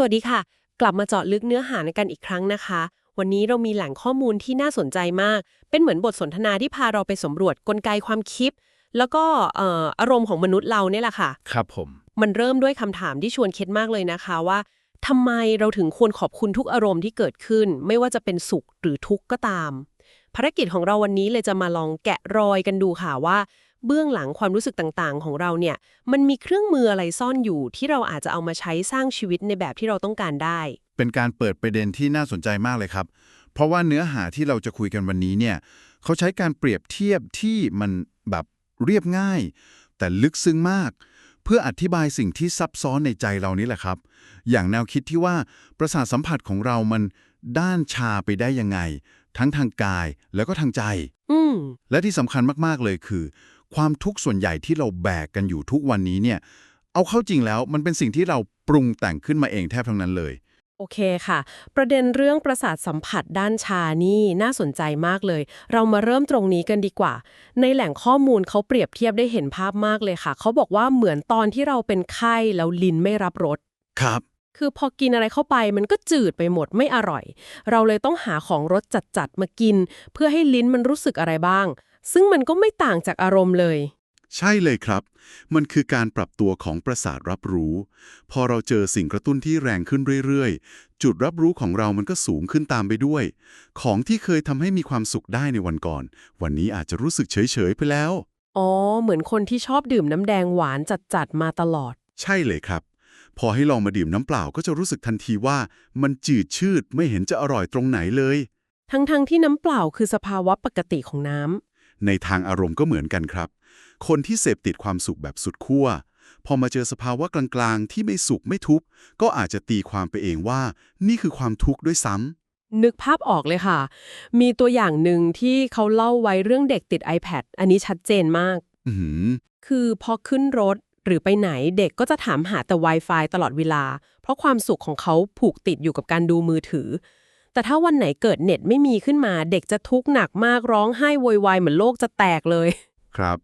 สวัสดีค่ะ กลับมาเจาะลึกเนื้อหาในกันอีกครั้งนะคะ วันนี้เรามีแหล่งข้อมูลที่น่าสนใจมาก เป็นเหมือนบทสนทนาที่พาเราไปสำรวจกลไกความคิด แล้วก็เอ่ออารมณ์ของมนุษย์เราเนี่ยแหละค่ะ ครับผม มันเริ่มด้วยคำถามที่ชวนคิดมากเลยนะคะว่าทำไมเราถึงควรขอบคุณทุกอารมณ์ที่เกิดขึ้น ไม่ว่าจะเป็นสุขหรือทุกข์ก็ตาม ภารกิจของเราวันนี้เลยจะมาลองแกะรอยกันดูค่ะว่า เบื้องหลังความรู้สึกต่างๆ ของเราเนี่ย มันมีเครื่องมืออะไรซ่อนอยู่ที่เราอาจจะเอามาใช้สร้างชีวิตในแบบที่เราต้องการได้ เป็นการเปิดประเด็นที่น่าสนใจมากเลยครับ เพราะว่าเนื้อหาที่เราจะคุยกันวันนี้เนี่ยเขาใช้การเปรียบเทียบที่มันแบบเรียบง่าย แต่ลึกซึ้งมาก เพื่ออธิบายสิ่งที่ซับซ้อนในใจเรานี่แหละครับ อย่างแนวคิดที่ว่าประสาทสัมผัสของเรามันด้านชาไปได้ยังไง ทั้งทางกายแล้วก็ทางใจ อืมและที่สำคัญมากๆเลยคือ ความทุกข์ส่วนใหญ่ที่เราแบกกันอยู่ทุกวันนี้เนี่ยเอาเข้าจริงแล้วมันเป็นสิ่งที่เราปรุงแต่งขึ้นมาเองแทบทั้งนั้นเลย โอเคค่ะ ประเด็นเรื่องประสาทสัมผัสด้านชานี่น่าสนใจมากเลย เรามาเริ่มตรงนี้กันดีกว่า ในแหล่งข้อมูลเขาเปรียบเทียบได้เห็นภาพมากเลยค่ะ เขาบอกว่าเหมือนตอนที่เราเป็นไข้แล้วลิ้นไม่รับรสครับคือพอกินอะไรเข้าไปมันก็จืดไปหมดไม่อร่อย เราเลยต้องหาของรสจัดๆมากิน เพื่อให้ลิ้นมันรู้สึกอะไรบ้าง ซึ่งมันก็ไม่ต่างจากอารมณ์เลย ใช่เลยครับ มันคือการปรับตัวของประสาทรับรู้ พอเราเจอสิ่งกระตุ้นที่แรงขึ้นเรื่อยๆ จุดรับรู้ของเรามันก็สูงขึ้นตามไปด้วย ของที่เคยทำให้มีความสุขได้ในวันก่อน วันนี้อาจจะรู้สึกเฉยๆไปแล้ว อ๋อ เหมือนคนที่ชอบดื่มน้ำแดงหวานจัดๆมาตลอด ใช่เลยครับ พอให้ลองมาดื่มน้ำเปล่าก็จะรู้สึกทันทีว่า มันจืดชืดไม่เห็นจะอร่อยตรงไหนเลย ทั้งๆที่น้ำเปล่าคือสภาวะปกติของน้ำ ในทางอารมณ์ก็เหมือนกันครับ คนที่เสพติดความสุขแบบสุดขั้วพอมาเจอสภาวะกลางๆ ที่ไม่สุขไม่ทุกข์ก็อาจจะตีความไปเองว่า นี่คือความทุกข์ด้วยซ้ำนึกภาพออกเลยค่ะ มีตัวอย่างหนึ่งที่เขาเล่าไว้เรื่องเด็กติด iPad อันนี้ชัดเจนมากอือหือคือพอขึ้นรถหรือไปไหนเด็กก็จะถามหาแต่ Wi-Fi ตลอดเวลา เพราะความสุขของเขาผูกติดอยู่กับการดูมือถือ แต่ถ้าวันไหนเกิดเน็ตไม่มีขึ้นมา เด็กจะทุกข์หนักมากร้องไห้โวยวายเหมือนโลกจะแตกเลย ครับ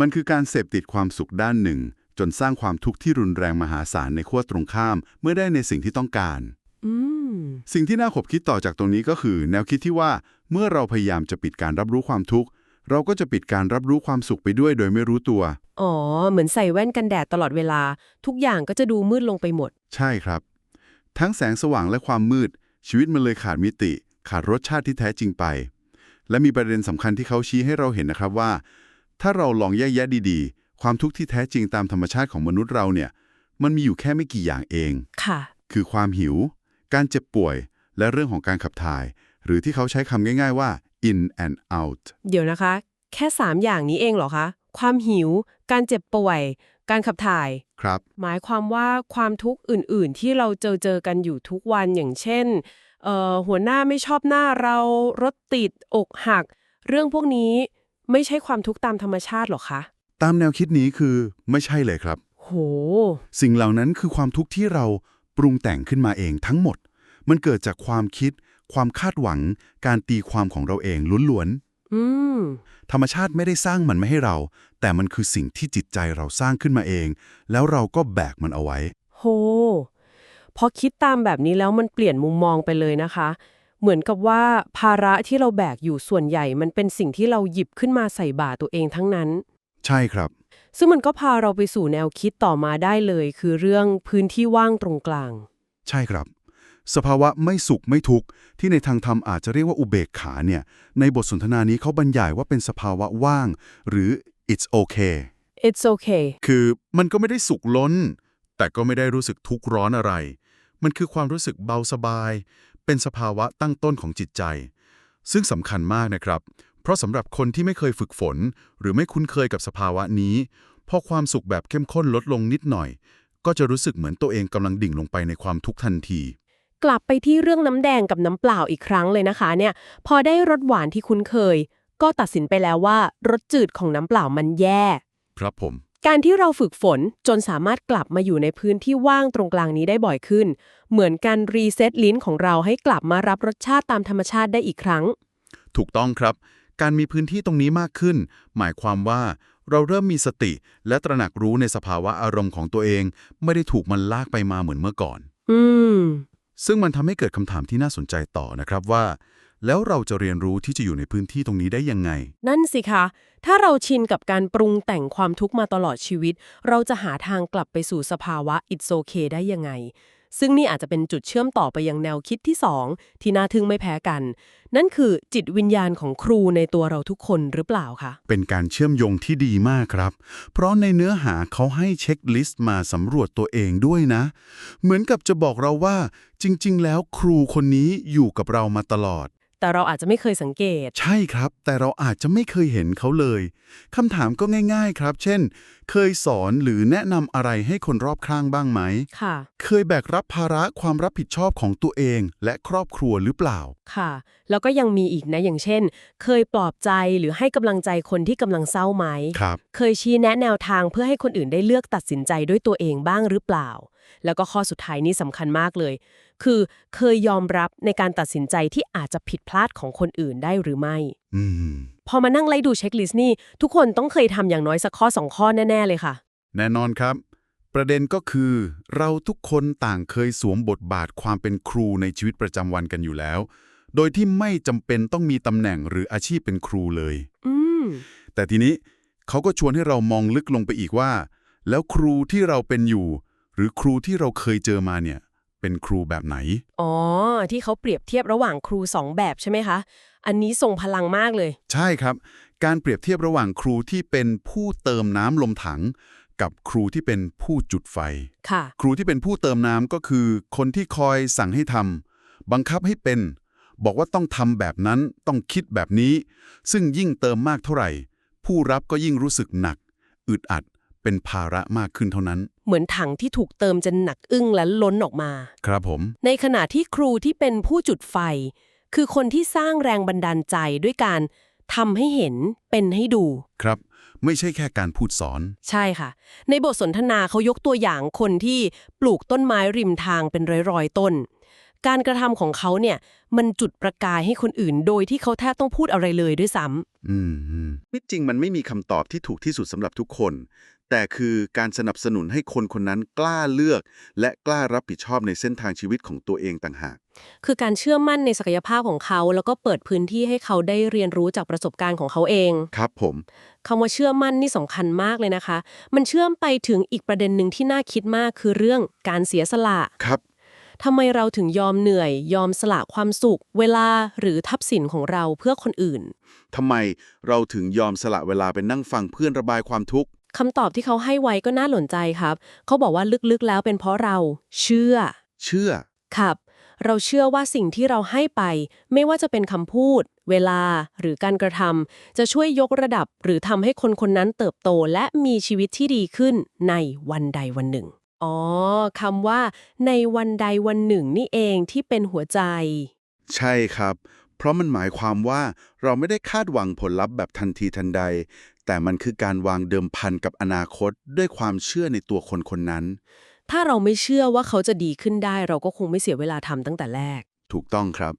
มันคือการเสพติดความสุขด้านหนึ่ง จนสร้างความทุกข์ที่รุนแรงมหาศาลในขั้วตรงข้าม เมื่อได้ในสิ่งที่ต้องการ อืม สิ่งที่น่าขบคิดต่อจากตรงนี้ก็คือ แนวคิดที่ว่าเมื่อเราพยายามจะปิดการรับรู้ความทุกข์ เราก็จะปิดการรับรู้ความสุขไปด้วยโดยไม่รู้ตัว อ๋อ เหมือนใส่แว่นกันแดดตลอดเวลา ทุกอย่างก็จะดูมืดลงไปหมด ใช่ครับ ทั้งแสงสว่างและความมืด ชีวิตมันเลยขาดมิติ ขาดรสชาติที่แท้จริงไป และมีประเด็นสำคัญที่เขาชี้ให้เราเห็นนะครับว่า ถ้าเราลองแยกแยะดีๆ ความทุกข์ที่แท้จริงตามธรรมชาติของมนุษย์เราเนี่ยมันมีอยู่แค่ไม่กี่อย่างเองค่ะ คือความหิว การเจ็บป่วย และเรื่องของการขับถ่าย หรือที่เขาใช้คำง่าย ๆว่า in and out เดี๋ยวนะคะ แค่สามอย่างนี้เองเหรอคะ ความหิว การเจ็บป่วย การขับถ่าย ครับ หมายความว่าความทุกข์อื่น ๆ ที่เราเจอเจอกันอยู่ทุกวันอย่างเช่นเอ่อหัวหน้าไม่ชอบหน้าเรารถติดอกหัก เรื่องพวกนี้ไม่ใช่ความทุกข์ตามธรรมชาติหรอคะ ตามแนวคิดนี้คือไม่ใช่เลยครับ โห สิ่งเหล่านั้นคือความทุกข์ที่เราปรุงแต่งขึ้นมาเองทั้งหมด มันเกิดจากความคิด ความคาดหวัง การตีความของเราเองล้วน อืมๆธรรมชาติไม่ได้สร้างมันไม่ให้เรา แต่มันคือสิ่งที่จิตใจเราสร้างขึ้นมาเอง แล้วเราก็แบกมันเอาไว้ โห พอคิดตามแบบนี้แล้วมันเปลี่ยนมุมมองไปเลยนะคะ เหมือนกับว่าภาระที่เราแบกอยู่ส่วนใหญ่ มันเป็นสิ่งที่เราหยิบขึ้นมาใส่บ่าตัวเองทั้งนั้น ใช่ครับ ซึ่งมันก็พาเราไปสู่แนวคิดต่อมาได้เลย คือเรื่องพื้นที่ว่างตรงกลาง ใช่ครับ สภาวะไม่สุขไม่ทุกข์ที่ในทางธรรมอาจจะเรียกว่าอุเบกขาเนี่ยในบทสนทนานี้เขาบรรยายว่าเป็นสภาวะว่าง หรือ it's okay it's okay คือมันก็ไม่ได้สุขล้น แต่ก็ไม่ได้รู้สึกทุกข์ร้อนอะไร มันคือความรู้สึกเบาสบาย เป็นสภาวะตั้งต้นของจิตใจ ซึ่งสำคัญมากนะครับ เพราะสำหรับคนที่ไม่เคยฝึกฝน หรือไม่คุ้นเคยกับสภาวะนี้พอความสุขแบบเข้มข้นลดลงนิดหน่อย ก็จะรู้สึกเหมือนตัวเองกำลังดิ่งลงไปในความทุกข์ทันที กลับไปที่เรื่องน้ำแดงกับน้ำเปล่าอีกครั้งเลยนะคะเนี่ยพอได้รสหวานที่คุ้นเคย ก็ตัดสินไปแล้วว่ารสจืดของน้ำเปล่ามันแย่ ครับผม การที่เราฝึกฝนจนสามารถกลับมาอยู่ในพื้นที่ว่างตรงกลางนี้ได้บ่อยขึ้น เหมือนการรีเซ็ตลิ้นของเราให้กลับมารับรสชาติตามธรรมชาติได้อีกครั้ง ถูกต้องครับ การมีพื้นที่ตรงนี้มากขึ้น หมายความว่าเราเริ่มมีสติและตระหนักรู้ในสภาวะอารมณ์ของตัวเอง ไม่ได้ถูกมันลากไปมาเหมือนเมื่อก่อนออืม ซึ่งมันทำให้เกิดคำถามที่น่าสนใจต่อนะครับว่า แล้วเราจะเรียนรู้ที่จะอยู่ในพื้นที่ตรงนี้ได้ยังไง นั่นสิคะ ถ้าเราชินกับการปรุงแต่งความทุกข์มาตลอดชีวิต เราจะหาทางกลับไปสู่สภาวะ it's okay ได้ยังไง ซึ่งนี่อาจจะเป็นจุดเชื่อมต่อไปยังแนวคิดที่สองที่น่าทึ่งไม่แพ้กัน นั่นคือจิตวิญญาณของครูในตัวเราทุกคนหรือเปล่าคะเป็นการเชื่อมโยงที่ดีมากครับ เพราะในเนื้อหาเขาให้เช็คลิสต์มาสำรวจตัวเองด้วยนะ เหมือนกับจะบอกเราว่า จริง ๆ แล้วครูคนนี้อยู่กับเรามาตลอด แต่เราอาจจะไม่เคยสังเกต ใช่ครับ แต่เราอาจจะไม่เคยเห็นเขาเลยคำถามก็ง่าย ๆครับ เช่น เคยสอนหรือแนะนำอะไรให้คนรอบข้างบ้างไหม ค่ะ เคยแบกรับภาระความรับผิดชอบของตัวเอง และครอบครัวหรือเปล่า ค่ะ แล้วก็ยังมีอีกนะอย่างเช่น เคยปลอบใจหรือให้กำลังใจคนที่กำลังเศร้าไหม ครับ เคยชี้แนะแนวทางเพื่อให้คนอื่นได้เลือกตัดสินใจด้วยตัวเองบ้างหรือเปล่า แล้วก็ข้อสุดท้ายนี้สำคัญมากเลย คือเคยยอมรับในการตัดสินใจที่อาจจะผิดพลาดของคนอื่นได้หรือไม่ อืม พอมานั่งไล่ดูเช็คลิสต์นี่ ทุกคนต้องเคยทำอย่างน้อยสักข้อสองข้อแน่ ๆ เลยค่ะ แน่นอนครับ ประเด็นก็คือ เราทุกคนต่างเคยสวมบทบาทความเป็นครูในชีวิตประจำวันกันอยู่แล้ว โดยที่ไม่จำเป็นต้องมีตำแหน่งหรืออาชีพเป็นครูเลย อืม แต่ทีนี้เขาก็ชวนให้เรามองลึกลงไปอีกว่า แล้วครูที่เราเป็นอยู่ หรือครูที่เราเคยเจอมาเนี่ย เป็นครูแบบไหน อ๋อ ที่เขาเปรียบเทียบระหว่างครูสองแบบใช่ไหมคะ อันนี้ทรงพลังมากเลย ใช่ครับ การเปรียบเทียบระหว่างครูที่เป็นผู้เติมน้ำลมถัง กับครูที่เป็นผู้จุดไฟ ค่ะ ครูที่เป็นผู้เติมน้ำก็คือ คนที่คอยสั่งให้ทำบังคับให้เป็น บอกว่าต้องทำแบบนั้นต้องคิดแบบนี้ ซึ่งยิ่งเติมมากเท่าไหร่ ผู้รับก็ยิ่งรู้สึกหนัก อึดอัด เป็นภาระมากขึ้นเท่านั้น เหมือนถังที่ถูกเติมจนหนักอึ้งและล้นออกมา ครับผม ในขณะที่ครูที่เป็นผู้จุดไฟ คือคนที่สร้างแรงบันดาลใจด้วยการทำให้เห็นเป็นให้ดู ครับ ไม่ใช่แค่การพูดสอน ใช่ค่ะ ในบทสนทนาเขายกตัวอย่างคนที่ปลูกต้นไม้ริมทางเป็นร้อยๆต้น การกระทำของเขาเนี่ย มันจุดประกายให้คนอื่น โดยที่เขาแทบต้องพูดอะไรเลยด้วยซ้ำ อืมอืมที่จริงมันไม่มีคำตอบที่ถูกที่สุดสำหรับทุกคน แต่คือการสนับสนุนให้คนคนนั้นกล้าเลือก และกล้ารับผิดชอบในเส้นทางชีวิตของตัวเองต่างหาก คือการเชื่อมั่นในศักยภาพของเขา แล้วก็เปิดพื้นที่ให้เขาได้เรียนรู้จากประสบการณ์ของเขาเอง ครับผมคำว่าเชื่อมั่นนี่สำคัญมากเลยนะคะ มันเชื่อมไปถึงอีกประเด็นหนึ่งที่น่าคิดมากคือเรื่องการเสียสละครับทำไมเราถึงยอมเหนื่อย ยอมสละความสุข เวลาหรือทรัพย์สินของเราเพื่อคนอื่นทำไมเราถึงยอมสละเวลาไปนั่งฟังเพื่อนระบายความทุกข์ คำตอบที่เขาให้ไว้ก็น่าหลนใจครับ เขาบอกว่าลึกๆแล้วเป็นเพราะเรา เชื่อ เชื่อ ครับ เราเชื่อว่าสิ่งที่เราให้ไป ไม่ว่าจะเป็นคำพูด เวลา หรือการกระทำจะช่วยยกระดับ หรือทำให้คนคนนั้นเติบโต และมีชีวิตที่ดีขึ้นในวันใดวันหนึ่ง อ๋อคำว่า ในวันใดวันหนึ่งนี่เองที่เป็นหัวใจ ใช่ครับ เพราะมันหมายความว่าเราไม่ได้คาดหวังผลลัพธ์แบบทันทีทันใด แต่มันคือการวางเดิมพันกับอนาคตด้วยความเชื่อในตัวคนคนนั้น ถ้าเราไม่เชื่อว่าเขาจะดีขึ้นได้ เราก็คงไม่เสียเวลาทำตั้งแต่แรก ถูกต้องครับ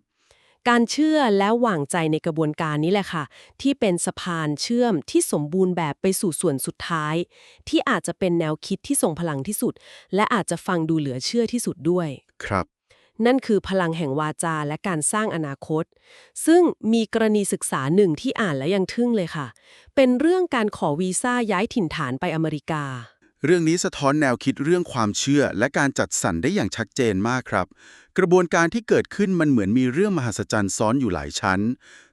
การเชื่อและวางใจในกระบวนการนี้แหละค่ะ ที่เป็นสะพานเชื่อมที่สมบูรณ์แบบไปสู่ส่วนสุดท้าย ที่อาจจะเป็นแนวคิดที่ทรงพลังที่สุด และอาจจะฟังดูเหลือเชื่อที่สุดด้วย ครับ นั่นคือพลังแห่งวาจาและการสร้างอนาคต ซึ่งมีกรณีศึกษาหนึ่งที่อ่านแล้วยังทึ่งเลยค่ะ เป็นเรื่องการขอวีซ่าย้ายถิ่นฐานไปอเมริกา เรื่องนี้สะท้อนแนวคิดเรื่องความเชื่อ และการจัดสรรได้อย่างชัดเจนมากครับ กระบวนการที่เกิดขึ้นมันเหมือนมีเรื่องมหัศจรรย์ซ้อนอยู่หลายชั้น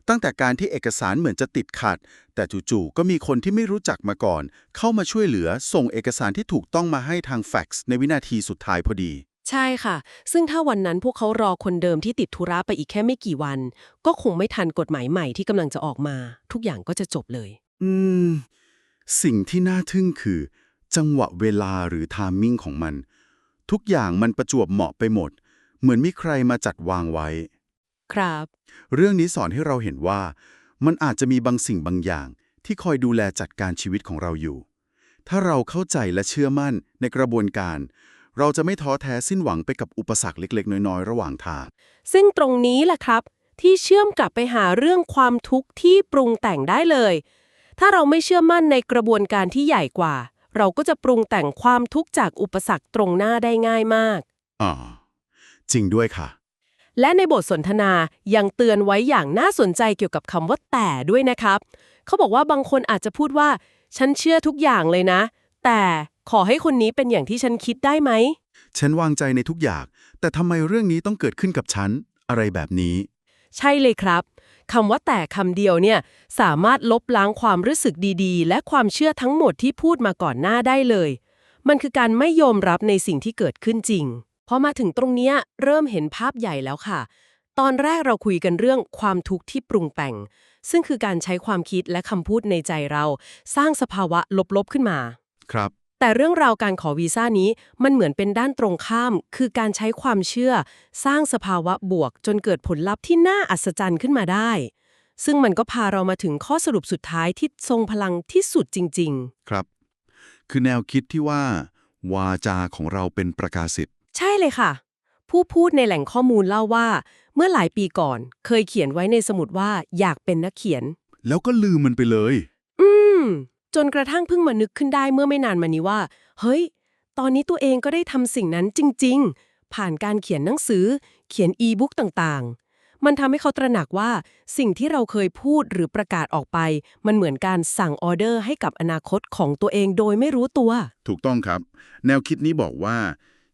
ตั้งแต่การที่เอกสารเหมือนจะติดขัด แต่จู่ๆก็มีคนที่ไม่รู้จักมาก่อน เข้ามาช่วยเหลือส่งเอกสารที่ถูกต้องมาให้ทางแฟกซ์ในวินาทีสุดท้ายพอดี ใช่ค่ะ ซึ่งถ้าวันนั้นพวกเขารอคนเดิมที่ติดธุระไปอีกแค่ไม่กี่วัน ก็คงไม่ทันกฎหมายใหม่ที่กำลังจะออกมา ทุกอย่างก็จะจบเลย อืม สิ่งที่น่าทึ่งคือ จังหวะเวลาหรือทามมิ่งของมัน ทุกอย่างมันประจวบเหมาะไปหมด เหมือนมีใครมาจัดวางไว้ ครับ เรื่องนี้สอนให้เราเห็นว่า มันอาจจะมีบางสิ่งบางอย่าง ที่คอยดูแลจัดการชีวิตของเราอยู่ ถ้าเราเข้าใจและเชื่อมั่นในกระบวนการ เราจะไม่ท้อแท้สิ้นหวังไปกับอุปสรรคเล็ก ๆ น้อยๆ ระหว่างทาง ซึ่งตรงนี้แหละครับ ที่เชื่อมกลับไปหาเรื่องความทุกข์ที่ปรุงแต่งได้เลย ถ้าเราไม่เชื่อมั่นในกระบวนการที่ใหญ่กว่า เราก็จะปรุงแต่งความทุกข์จากอุปสรรคตรงหน้าได้ง่ายมากอ่าจริงด้วยค่ะ และในบทสนทนายังเตือนไว้อย่างน่าสนใจเกี่ยวกับคำว่าแต่ด้วยนะครับ เขาบอกว่าบางคนอาจจะพูดว่า ฉันเชื่อทุกอย่างเลยนะ แต่ ขอให้คนนี้เป็นอย่างที่ฉันคิดได้ไหม ฉันวางใจในทุกอย่าง แต่ทำไมเรื่องนี้ต้องเกิดขึ้นกับฉัน อะไรแบบนี้ ใช่เลยครับคำว่าแต่คำเดียวเนี่ยสามารถลบล้างความรู้สึกดีๆ และความเชื่อทั้งหมดที่พูดมาก่อนหน้าได้เลย มันคือการไม่ยอมรับในสิ่งที่เกิดขึ้นจริง พอมาถึงตรงเนี้ยเริ่มเห็นภาพใหญ่แล้วค่ะ ตอนแรกเราคุยกันเรื่องความทุกข์ที่ปรุงแต่ง ซึ่งคือการใช้ความคิดและคำพูดในใจเรา สร้างสภาวะลบๆขึ้นมา ครับ แต่เรื่องราวการขอวีซ่านี้มันเหมือนเป็นด้านตรงข้าม คือการใช้ความเชื่อ สร้างสภาวะบวก จนเกิดผลลัพธ์ที่น่าอัศจรรย์ขึ้นมาได้ ซึ่งมันก็พาเรามาถึงข้อสรุปสุดท้ายที่ทรงพลังที่สุดจริงครับ คือแนวคิดที่ว่า วาจาของเราเป็นประกาศสิทธิ์ๆใช่เลยค่ะ ผู้พูดในแหล่งข้อมูลเล่าว่า เมื่อหลายปีก่อน เคยเขียนไว้ในสมุดว่าอยากเป็นนักเขียน แล้วก็ลืมมันไปเลย อืม จนกระทั่งเพิ่งมานึกขึ้นได้เมื่อไม่นานมานี้ว่า เฮ้ย ตอนนี้ตัวเองก็ได้ทำสิ่งนั้นจริง ๆ ผ่านการเขียนหนังสือ เขียนอีบุ๊กต่างๆ มันทำให้เขาตระหนักว่าสิ่งที่เราเคยพูดหรือประกาศออกไป มันเหมือนการสั่งออเดอร์ให้กับอนาคตของตัวเองโดยไม่รู้ตัว ถูกต้องครับ แนวคิดนี้บอกว่า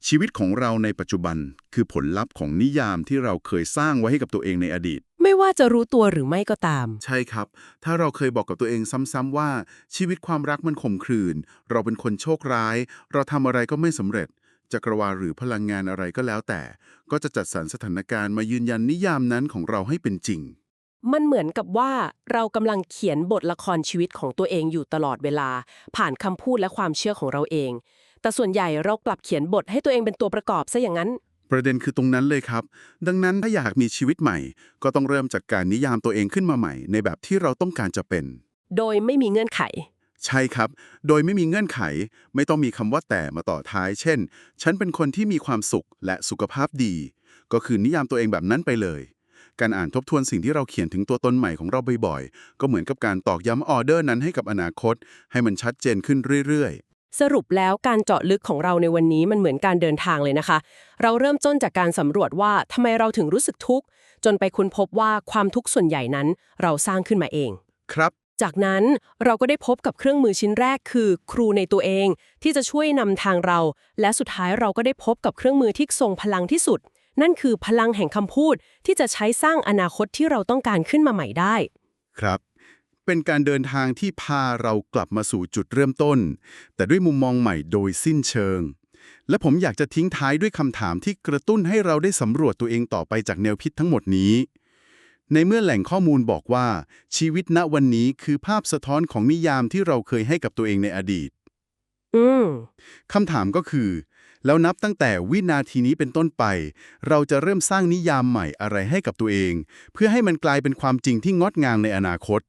ชีวิตของเราในปัจจุบันคือผลลัพธ์ของนิยามที่เราเคยสร้างไว้ให้กับตัวเองในอดีต ไม่ว่าจะรู้ตัวหรือไม่ก็ตาม ใช่ครับ ถ้าเราเคยบอกกับตัวเองซ้ำๆว่า ชีวิตความรักมันขมขื่นเราเป็นคนโชคร้าย เราทำอะไรก็ไม่สำเร็จจักรวาลหรือพลังงานอะไรก็แล้วแต่ ก็จะจัดสรรสถานการณ์มายืนยันนิยามนั้นของเราให้เป็นจริง มันเหมือนกับว่าเรากำลังเขียนบทละครชีวิตของตัวเองอยู่ตลอดเวลา ผ่านคำพูดและความเชื่อของเราเอง แต่ส่วนใหญ่เรากลับเขียนบทให้ตัวเองเป็นตัวประกอบซะอย่างนั้น ประเด็นคือตรงนั้นเลยครับ ดังนั้นถ้าอยากมีชีวิตใหม่ ก็ต้องเริ่มจากการนิยามตัวเองขึ้นมาใหม่ ในแบบที่เราต้องการจะเป็น โดยไม่มีเงื่อนไข ใช่ครับ โดยไม่มีเงื่อนไข ไม่ต้องมีคำว่าแต่มาต่อท้าย เช่น ฉันเป็นคนที่มีความสุขและสุขภาพดี ก็คือนิยามตัวเองแบบนั้นไปเลย การอ่านทบทวนสิ่งที่เราเขียนถึงตัวตนใหม่ของเราบ่อยๆ ก็เหมือนกับการตอกย้ำออเดอร์นั้นให้กับอนาคต ให้มันชัดเจนขึ้นเรื่อย สรุปแล้วการเจาะลึกของเราในวันนี้มันเหมือนการเดินทางเลยนะคะ เราเริ่มต้นจากการสำรวจว่าทำไมเราถึงรู้สึกทุกข์ จนไปค้นพบว่าความทุกข์ส่วนใหญ่นั้นเราสร้างขึ้นมาเองๆครับ จากนั้นเราก็ได้พบกับเครื่องมือชิ้นแรกคือ ครูในตัวเอง ที่จะช่วยนำทางเรา และสุดท้ายเราก็ได้พบกับเครื่องมือที่ทรงพลังที่สุด นั่นคือพลังแห่งคำพูดที่จะใช้สร้างอนาคตที่เราต้องการขึ้นมาใหม่ได้ ครับ เป็นการเดินทางที่พาเรากลับมาสู่จุดเริ่มต้น แต่ด้วยมุมมองใหม่โดยสิ้นเชิง และผมอยากจะทิ้งท้ายด้วยคำถามที่กระตุ้นให้เราได้สำรวจตัวเองต่อไปจากแนวคิดทั้งหมดนี้ ในเมื่อแหล่งข้อมูลบอกว่า ชีวิตณวันนี้คือภาพสะท้อนของนิยามที่เราเคยให้กับตัวเองในอดีตอืมคำถามก็คือ แล้วนับตั้งแต่วินาทีนี้เป็นต้นไป เราจะเริ่มสร้างนิยามใหม่อะไรให้กับตัวเอง เพื่อให้มันกลายเป็นความจริงที่งดงามในอนาคต